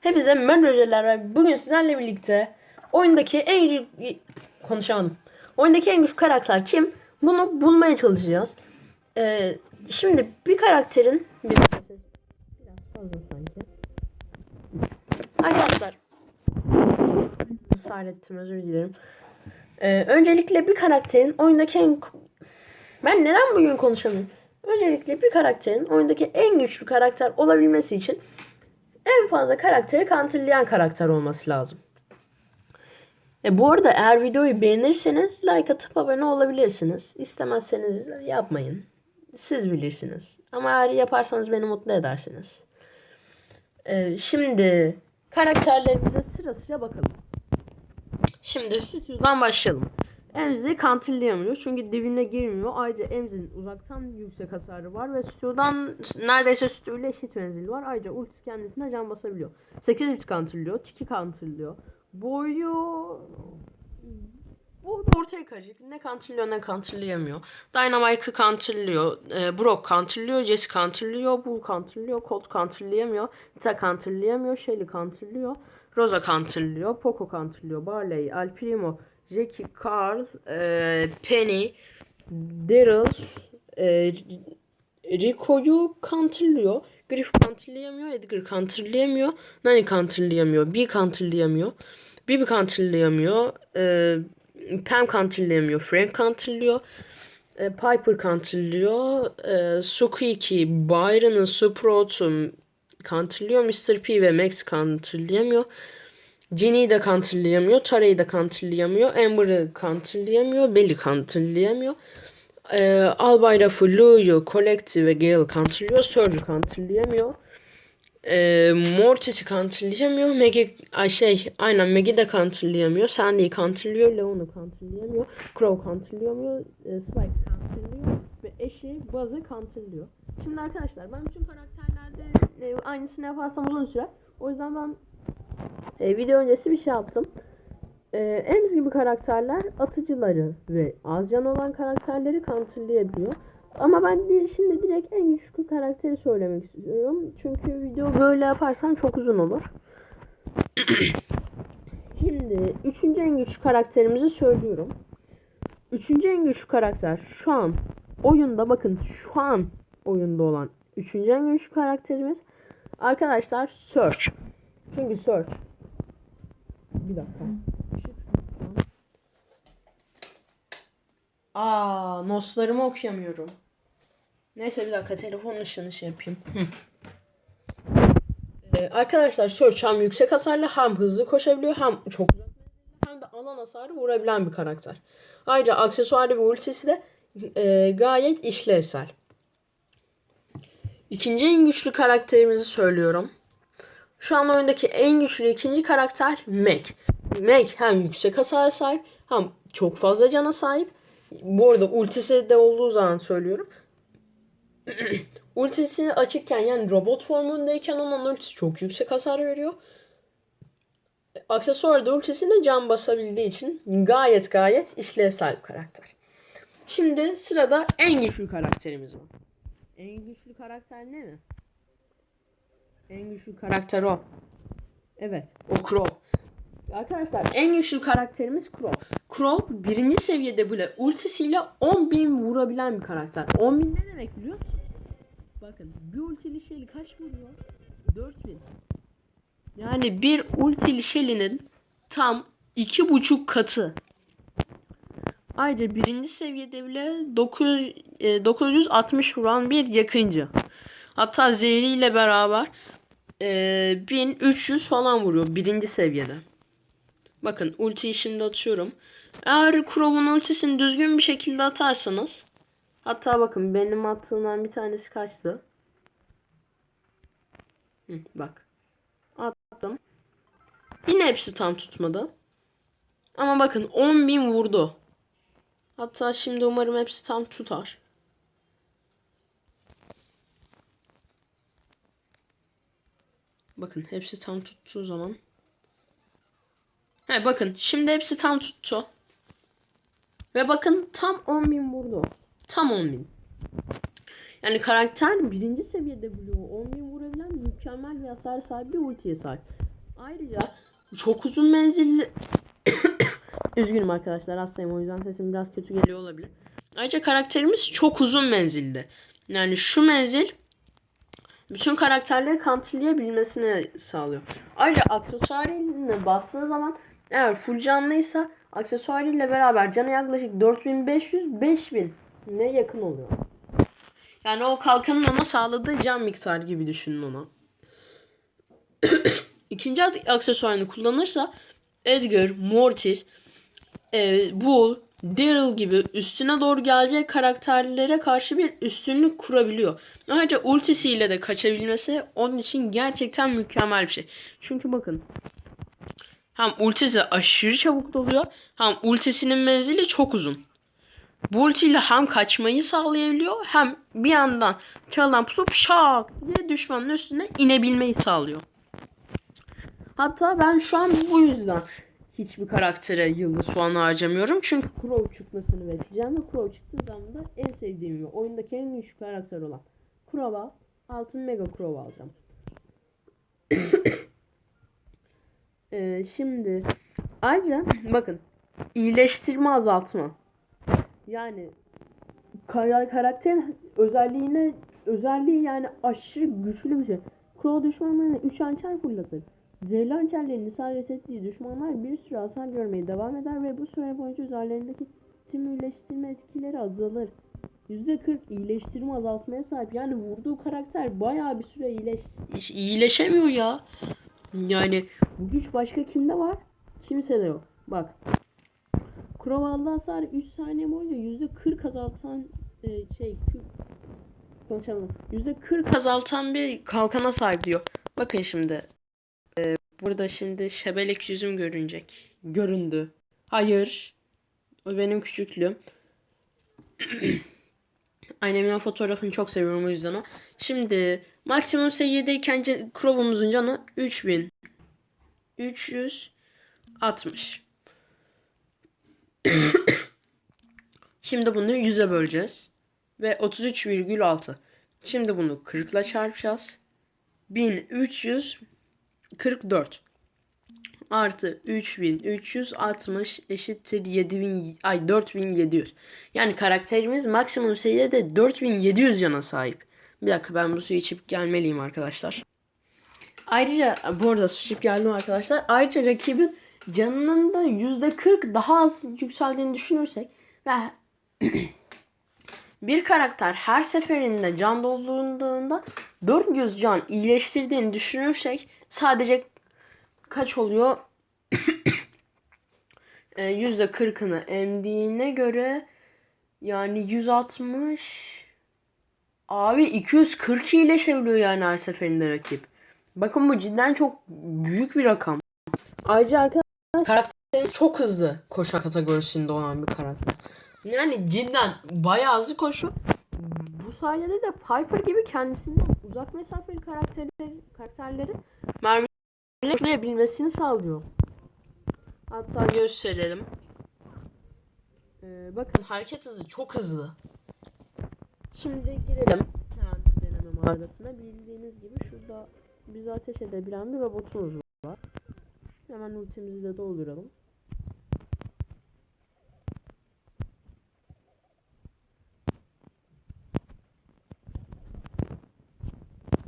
Hepinize merhabalar ve bugün sizlerle birlikte oyundaki en güçlü konuşamadım. Oyundaki en güçlü karakter kim? Bunu bulmaya çalışacağız. Ee, şimdi bir karakterin bir. Arkadaşlar ısrar ettim özür dilerim. Ee, öncelikle bir karakterin oyundaki en ben neden bugün konuşamıyorum? Öncelikle bir karakterin oyundaki en güçlü karakter olabilmesi için en fazla karakteri counterlayan karakter olması lazım. E bu arada eğer videoyu beğenirseniz like atıp abone olabilirsiniz. İstemezseniz yapmayın. Siz bilirsiniz. Ama eğer yaparsanız beni mutlu edersiniz. E, şimdi karakterlerimize sıra sıra bakalım. Şimdi stüdyodan başlayalım. Emzi counterlayamıyor çünkü dibine girmiyor. Ayrıca Emzi'nin uzaktan yüksek hasarı var ve stüdyodan neredeyse stüdyo eşit menzili var. Ayrıca ultisi kendisine can basabiliyor. 8 bit counterlıyor, tiki counterlıyor. Boyu da ortaya karışık. Ne counterlıyor ne counterlayamıyor. Dynamite'ı counterlıyor. E, Brock counterlıyor. Jesse counterlıyor. Bull counterlıyor. Colt counterlayamıyor. Vita counterlayamıyor. Shelly counterlıyor. Rosa counterlıyor. Poco counterlıyor. Barley, Al Primo, Jackie, Carl, e, Penny, Daryl, e, Rico'yu counterlıyor. Griff counterlayamıyor. Edgar counterlayamıyor. Nani counterlayamıyor. B counterlayamıyor. Bibi counterlayamıyor. E, Pam counterlayamıyor. Frank counterlıyor. E, Piper counterlıyor. E, Sukiki, Byron'ın Sprout'un counterlıyor. Mr. P ve Max counterlayamıyor. Ginny'yi de counterlayamıyor. Tara'yı da counterlayamıyor. Amber'ı counterlayamıyor. Belly counterlayamıyor. Ee, Albayrak'ı, Lou'yu, Collective ve Gale counterlıyor. Surge'ü counterlayamıyor. Ee, Mortis'i counterlayamıyor. Maggie, ay şey, aynen Maggie de counterlayamıyor. Sandy'yi counterlıyor. Leon'u counterlayamıyor. Crow counterlayamıyor. E, Spike counterlıyor. Ve eşi Buzz'ı counterlıyor. Şimdi arkadaşlar ben bütün karakterlerde e, aynısını yaparsam uzun sürer. O yüzden ben e, video öncesi bir şey yaptım. E, Ems gibi karakterler atıcıları ve az can olan karakterleri counterlayabiliyor. Ama ben de şimdi direkt en güçlü karakteri söylemek istiyorum. Çünkü video böyle yaparsam çok uzun olur. şimdi üçüncü en güçlü karakterimizi söylüyorum. Üçüncü en güçlü karakter şu an oyunda bakın şu an oyunda olan üçüncü en güçlü karakterimiz arkadaşlar Search. Çünkü Search bir dakika. Aa, noslarımı okuyamıyorum. Neyse bir dakika telefonun ışığını şey yapayım. Ee, arkadaşlar Search hem yüksek hasarlı hem hızlı koşabiliyor hem çok hem de alan hasarı vurabilen bir karakter. Ayrıca aksesuarı ve ultisi de e, gayet işlevsel. İkinci en güçlü karakterimizi söylüyorum. Şu an oyundaki en güçlü ikinci karakter Meg. Meg hem yüksek hasara sahip hem çok fazla cana sahip. Bu arada ultisi de olduğu zaman söylüyorum. ultisi açıkken yani robot formundayken onun ultisi çok yüksek hasar veriyor. Aksesuarda ultisine can basabildiği için gayet gayet işlevsel bir karakter. Şimdi sırada en güçlü karakterimiz var. En güçlü karakter ne mi? En güçlü karakter o. Evet, o Crow. Arkadaşlar en güçlü karakterimiz Crow. Crow birinci seviyede bile ultisiyle 10.000 vurabilen bir karakter. 10.000 ne demek biliyor musun? Bakın bir ultili Shelly kaç vuruyor? 4000. Yani bir ultili Shelly'nin tam iki buçuk katı. Ayrıca birinci seviyede bile 900, e, 960 vuran bir yakıncı. Hatta zehriyle beraber e, 1300 falan vuruyor birinci seviyede. Bakın ultiyi şimdi atıyorum. Eğer Crow'un ultisini düzgün bir şekilde atarsanız hatta bakın benim attığımdan bir tanesi kaçtı. Hı, bak. Attım. Yine hepsi tam tutmadı. Ama bakın 10.000 vurdu. Hatta şimdi umarım hepsi tam tutar. Bakın hepsi tam tuttuğu zaman. He bakın şimdi hepsi tam tuttu. Ve bakın tam 10.000 vurdu. Tam 10.000. Yani karakter birinci seviyede buluyor. 10.000 vurabilen mükemmel bir hasar sahip bir ultiye sahip. Ayrıca çok uzun menzilli Üzgünüm arkadaşlar hastayım o yüzden sesim biraz kötü geliyor olabilir. Ayrıca karakterimiz çok uzun menzilli. Yani şu menzil bütün karakterleri counterlayabilmesini sağlıyor. Ayrıca aksesuarine bastığı zaman eğer full canlıysa aksesuarıyla beraber canı yaklaşık 4500-5000 ne yakın oluyor. Yani o kalkanın ona sağladığı can miktarı gibi düşünün onu. İkinci aksesuarını kullanırsa Edgar, Mortis, e, Bull, Daryl gibi üstüne doğru gelecek karakterlere karşı bir üstünlük kurabiliyor. Ayrıca ultisiyle de kaçabilmesi onun için gerçekten mükemmel bir şey. Çünkü bakın hem ultisi aşırı çabuk doluyor hem ultisinin menzili çok uzun. Bu ultiyle hem kaçmayı sağlayabiliyor hem bir yandan çaldan pusup şak diye düşmanın üstüne inebilmeyi sağlıyor. Hatta ben şu an bu yüzden hiçbir karaktere yıldız puanı harcamıyorum. Çünkü Crow çıkmasını bekleyeceğim ve Crow çıktığı zaman da en sevdiğim ve oyundaki en güçlü karakter olan Crow'a altın mega Crow alacağım. Ee, şimdi ayrıca bakın iyileştirme azaltma. Yani kar- karakterin özelliğine özelliği yani aşırı güçlü bir şey. Crow düşmanlarına 3 hançer fırlatır. Zehirli hançerlerin isabet ettiği düşmanlar bir süre hasar görmeye devam eder ve bu süre boyunca üzerlerindeki tüm iyileştirme etkileri azalır. %40 iyileştirme azaltmaya sahip. Yani vurduğu karakter bayağı bir süre iyileş iyileşemiyor ya. Yani bu güç başka kimde var? Kimse de yok. Bak. Aldığı hasar 3 saniye boyunca %40 azaltan e, şey konuşalım. %40 azaltan bir kalkana sahip diyor. Bakın şimdi. Burada şimdi şebelek yüzüm görünecek. Göründü. Hayır. O benim küçüklüğüm. Annemin o fotoğrafını çok seviyorum o yüzden o. Şimdi maksimum seviyedeyken krobumuzun canı 3000. 360. Şimdi bunu 100'e böleceğiz. Ve 33,6. Şimdi bunu 40'la çarpacağız. 1300 44 artı 3360 eşittir 7000 ay 4700. Yani karakterimiz maksimum seviyede 4700 yana sahip. Bir dakika ben bu suyu içip gelmeliyim arkadaşlar. Ayrıca bu arada su içip geldim arkadaşlar. Ayrıca rakibin canının da %40 daha az yükseldiğini düşünürsek ve bir karakter her seferinde can doldurduğunda 400 can iyileştirdiğini düşünürsek sadece kaç oluyor? Ee, %40'ını emdiğine göre yani 160 abi 240 iyileşebiliyor yani her seferinde rakip. Bakın bu cidden çok büyük bir rakam. Ayrıca arkadaşlar karakterimiz çok hızlı koşan kategorisinde olan bir karakter. Yani cidden bayağı hızlı koşuyor. Bu sayede de Piper gibi kendisinden uzak mesafeli karakterleri, karakterleri mermileyebilmesini sağlıyor. Hatta gösterelim. Ee, bakın hareket hızı çok hızlı. Şimdi girelim. Deneme mağarasına. Bildiğiniz gibi şurada bizi ateş edebilen bir robotumuz var. Hemen ultimizi de dolduralım.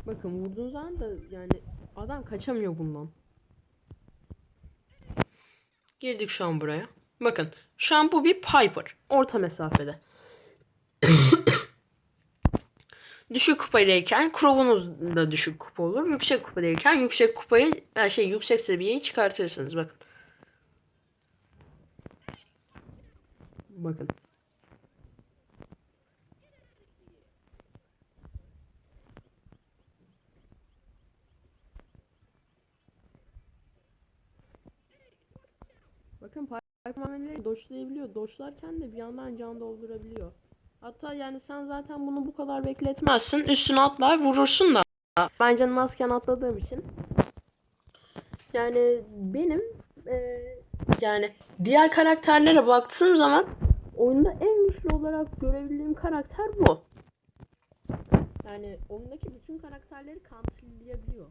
Bakın vurduğun zaman da yani adam kaçamıyor bundan. Girdik şu an buraya. Bakın şu an bu bir Piper. Orta mesafede. düşük kupadayken Crow'unuz da düşük kupa olur. Yüksek kupadayken yüksek kupayı yani şey yüksek seviyeyi çıkartırsınız. Bakın. Bakın. Bakın Piperman'leri doşlayabiliyor. Doşlarken de bir yandan can doldurabiliyor. Hatta yani sen zaten bunu bu kadar bekletmezsin. Üstüne atlar vurursun da. Ben canım azken atladığım için. Yani benim eee, yani diğer karakterlere baktığım zaman oyunda en güçlü olarak görebildiğim karakter bu. Yani oyundaki bütün karakterleri counterlayabiliyor.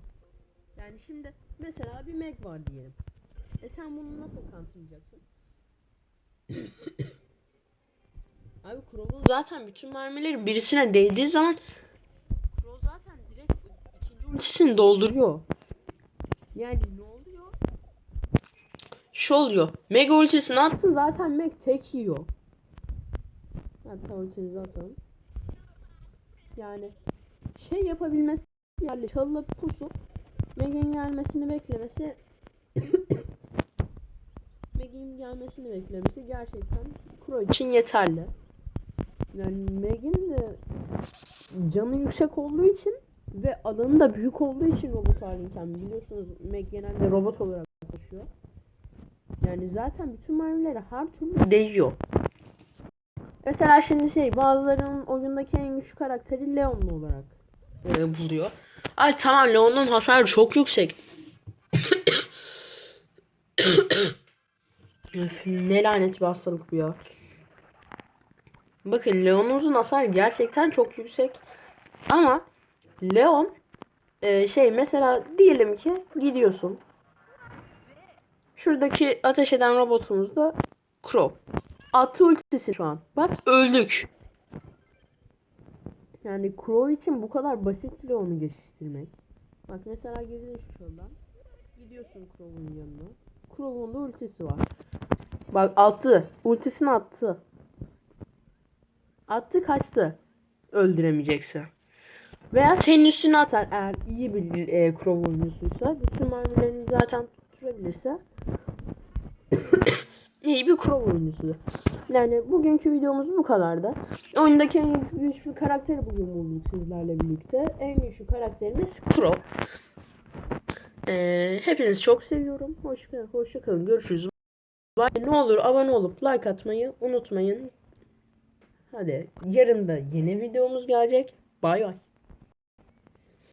Yani şimdi mesela bir Meg var diyelim. E sen bunu nasıl counterlayacaksın? Abi Crow'un zaten bütün mermileri birisine değdiği zaman Crow zaten direkt ikinci ultisini dolduruyor. Yani ne oluyor? Şu oluyor. Mega ultisini attın zaten Meg tek yiyor. Hatta ultimizi atalım. Yani şey yapabilmesi yani çalıp pusup Meg'in gelmesini beklemesi Meg'in gelmesini beklemesi gerçekten Kuro için yeterli. Yani Meg'in de canı yüksek olduğu için ve alanı da büyük olduğu için robot halinken biliyorsunuz Meg genelde robot olarak koşuyor. Yani zaten bütün mermileri her türlü değiyor. Mesela şimdi şey bazılarının oyundaki en güçlü karakteri Leon olarak e, buluyor. Ay tamam Leon'un hasarı çok yüksek. Ne lanet bir hastalık bu ya. Bakın Leon'un hasarı gerçekten çok yüksek. Ama Leon e, şey mesela diyelim ki gidiyorsun. Şuradaki ateş eden robotumuz da Crow. Attı ultisi şu an. Bak öldük. Yani Crow için bu kadar basit Leon'u geçiştirmek. Bak mesela girdin şu yoldan. Gidiyorsun Crow'un yanına. Crow'un da ultisi var. Bak attı. Ultisini attı. Attı kaçtı. Öldüremeyecekse. Veya senin üstüne atar eğer iyi bir e, Crow oyuncusuysa. Bütün mermilerini zaten tutturabilirse. iyi bir Crow oyuncusu. Yani bugünkü videomuz bu kadardı. Oyundaki en güçlü karakteri bugün bulduk sizlerle birlikte. En güçlü karakterimiz Crow. Ee, hepinizi çok seviyorum. Hoşça, hoşça kalın. Görüşürüz. Ne olur abone olup like atmayı unutmayın. Hadi yarın da yeni videomuz gelecek. Bay bay.